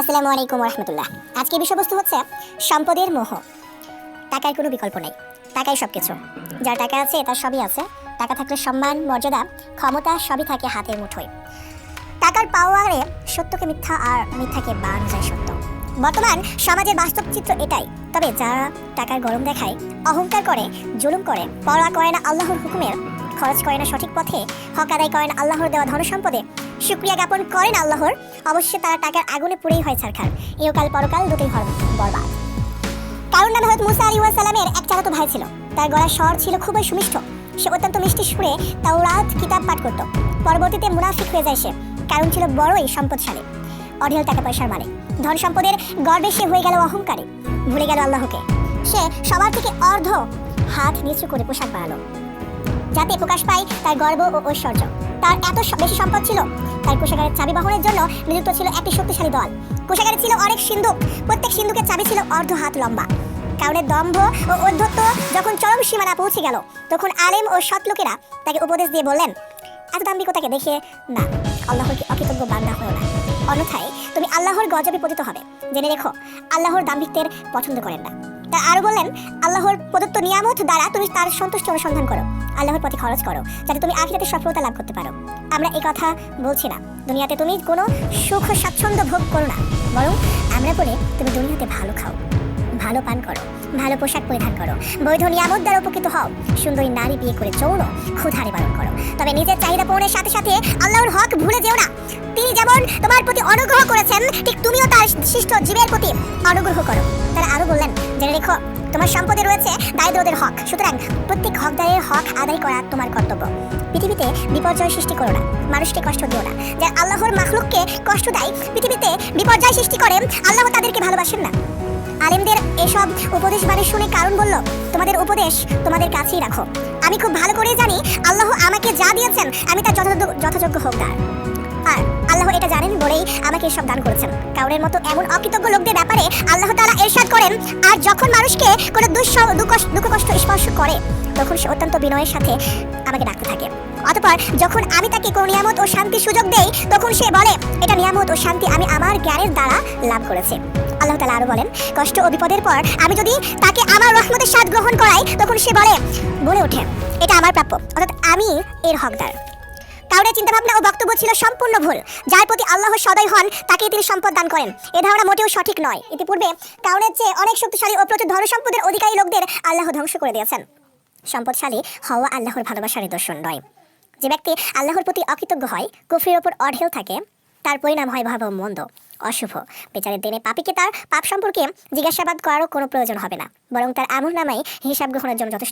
আসসালামু আলাইকুম রহমতুল্লাহ আজকে বিষয়বস্তু হচ্ছে সম্পদের মোহ। টাকার কোনো বিকল্প নেই। টাকাই সব কিছু যার টাকা আছে, তার সবই আছে। টাকা থাকলে সম্মান, মর্যাদা, ক্ষমতা সবই থাকে হাতের মুঠোয়। টাকার পাওয়ারে সত্যকে মিথ্যা আর মিথ্যাকে বান যায় সত্য। বর্তমান সমাজের বাস্তব চিত্র এটাই। তবে যারা টাকার গরম দেখায়, অহংকার করে, জুলুম করে পড়া করে না আল্লাহর হুকুমের, খরচ করে না সঠিক পথে, হক আদায় করে না আল্লাহর দেওয়া ধন সম্পদে শুক্রিয়া জ্ঞাপন করেন আল্লাহর। অবশ্যই তারা টাকার আগুনে পুড়েই হয় ছারখার। ইহকাল পরকাল দুটোই হর বরবাদ। কারণ নামে হয়তো মুসা আলী সালামের এক চাচাতো ভাই ছিল। তার গলার স্বর ছিল খুবই সুমিষ্ঠ সে অত্যন্ত মিষ্টি সুরে তাওরাত কিতাব পাঠ করত। পরবর্তীতে মুনাফিক হয়ে যায় সে। কারণ ছিল বড়ই সম্পদশালী। অঢেল টাকা পয়সার মানে। ধন সম্পদের গর্বে সে হয়ে গেল অহংকারী। ভুলে গেল আল্লাহকে। সে সবার থেকে অর্ধ হাত নিচু করে পোশাক বানালো। যাতে প্রকাশ পায় তার গর্ব ও ঐশ্বর্য। তার এত বেশি সম্পদ ছিল। তার কোষাগারের চাবি বহনের জন্য নিযুক্ত ছিল একটি শক্তিশালী দল। কোষাগারে ছিল অনেক সিন্ধুক। প্রত্যেক সিন্ধুকের চাবি ছিল অর্ধ হাত লম্বা। কারণে দম্ভ ও অধ্যত্ব যখন চরম সীমানা পৌঁছে গেল, তখন আলেম ও সৎ লোকেরা তাকে উপদেশ দিয়ে বললেন, এত দাম্ভিকতাকে দেখে না, আল্লাহর কি অকৃতজ্ঞ বান্দা হলো না। অন্যথায় তুমি আল্লাহর গজবে পতিত হবে। জেনে রেখো, আল্লাহর দাম্ভিকদের পছন্দ করেন না। তা আরও বললেন, আল্লাহর প্রদত্ত নিয়ামত দ্বারা তুমি তার সন্তুষ্টি অনুসন্ধান করো। আল্লাহর পথে খরচ করো, যাতে তুমি আখিরাতে সফলতা লাভ করতে পারো। আমরা এই কথা বলছি না। দুনিয়াতে তুমি কোনো সুখ স্বাচ্ছন্দ্য ভোগ করো না। বরং আমরা বলে, তুমি দুনিয়াতে ভালো খাও। ভালো পান করো, ভালো পোশাক পরিধান করো, বৈধ নিয়ামত দ্বারা উপকৃত হও, সুন্দরী নারী বিয়ে করে যৌন ক্ষুধা নিবারণ করো। তবে নিজের চাহিদা পূরণের সাথে সাথে আল্লাহর হক ভুলে যেও না। তিনি যেমন তোমার প্রতি অনুগ্রহ করেছেন, ঠিক তুমিও তার সৃষ্ট জীবের প্রতি অনুগ্রহ করো। তারা আরও বললেন, জেনে রেখো, তোমার সম্পদে রয়েছে দারিদ্রদের হক। সুতরাং প্রত্যেক হকদারের হক আদায় করা তোমার কর্তব্য। পৃথিবীতে বিপর্যয় সৃষ্টি করো না, মানুষকে কষ্ট দিও না। যারা আল্লাহর মাখলুককে কষ্ট দেয়, পৃথিবীতে বিপর্যয় সৃষ্টি করে, আল্লাহ তাদেরকে ভালোবাসেন না। আলেমদের এসব উপদেশ মানে শুনে কারণ বলল, তোমাদের উপদেশ তোমাদের কাছেই রাখো। আমি খুব ভালো করে জানি আল্লাহ আমাকে যা দিয়েছেন, আমি তার যথাযোগ্য যথাযোগ্য হকদার আর আল্লাহ এটা জানেন বলেই আমাকে এসব দান করেছেন। কাউরের মতো এমন অকৃতজ্ঞ লোকদের ব্যাপারে আল্লাহ তাআলা এরশাদ করেন, আর যখন মানুষকে কোনো দুঃখ কষ্ট স্পর্শ করে, তখন সে অত্যন্ত বিনয়ের সাথে আমাকে ডাকতে থাকে। অতপর যখন আমি তাকে কোনো নিয়ামত ও শান্তির সুযোগ দেই, তখন সে বলে, এটা নিয়ামত ও শান্তি আমি আমার জ্ঞানের দ্বারা লাভ করেছি। আল্লাহ তালা আরও বলেন, কষ্ট ও বিপদের পর আমি যদি তাকে আমার রহমতের স্বাদ গ্রহণ করাই, তখন সে বলে বলে ওঠে, এটা আমার প্রাপ্য, অর্থাৎ আমি এর হকদার। কাউরের চিন্তাভাবনা ও বক্তব্য ছিল সম্পূর্ণ ভুল। যার প্রতি আল্লাহ সদয় হন তাকে তিনি সম্পদ দান করেন। এ ধারণা মোটেও সঠিক নয়। ইতিপূর্বে কাউরের চেয়ে অনেক শক্তিশালী ও প্রচুর ধন সম্পদের অধিকারী লোকদের আল্লাহ ধ্বংস করে দিয়েছেন। সম্পদশালী হওয়া আল্লাহর ভালোবাসার নিদর্শন নয়। যে ব্যক্তি আল্লাহর প্রতি অকৃতজ্ঞ হয়, কুফরির ওপর অঢেল থাকে, তার পরিণাম হয় ভয়াবহ মন্দ, অশুভ। বিচারের দিনে পাপিকে তার পাপ সম্পর্কে জিজ্ঞাসাবাদ করারও কোনো প্রয়োজন হবে না, বরং তার আমল নামাই হিসাব গ্রহণের জন্য যথেষ্ট